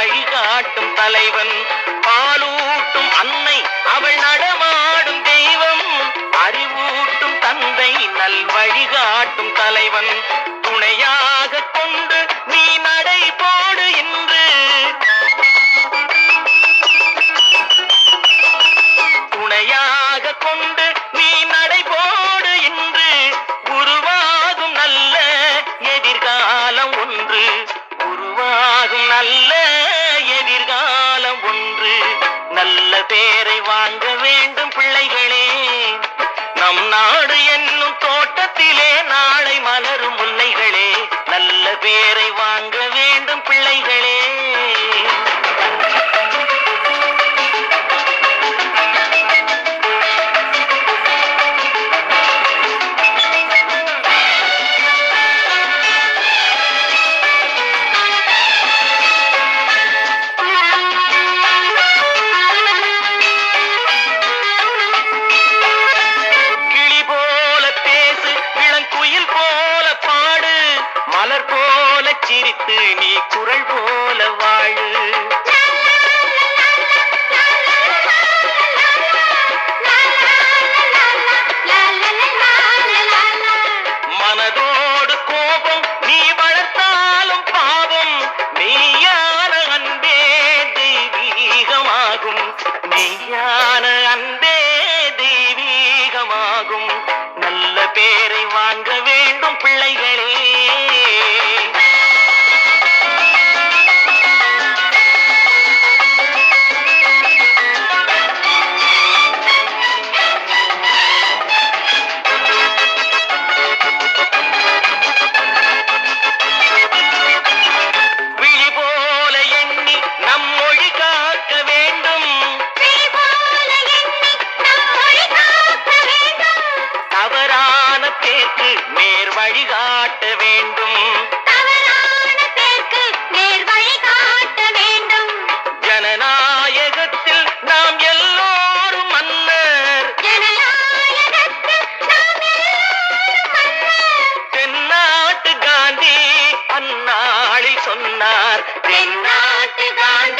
வழிகாட்டும் தலைவன். பாலூட்டும் அன்னை அவள் நடமாடும் தெய்வம். அறிவூட்டும் தந்தை நல் வழிகாட்டும் தலைவன். வாங்க வேண்டும் பிள்ளைகளே. நம் நாடு வைத்து நீ குரல் போ வழிகாட்ட வேண்டும். ஜனநாயகத்தில் நாம் எல்லோரும் மன்னர். தென்னாட்டு காந்தி அந்நாளில் சொன்னார். தென்னாட்டு காந்தி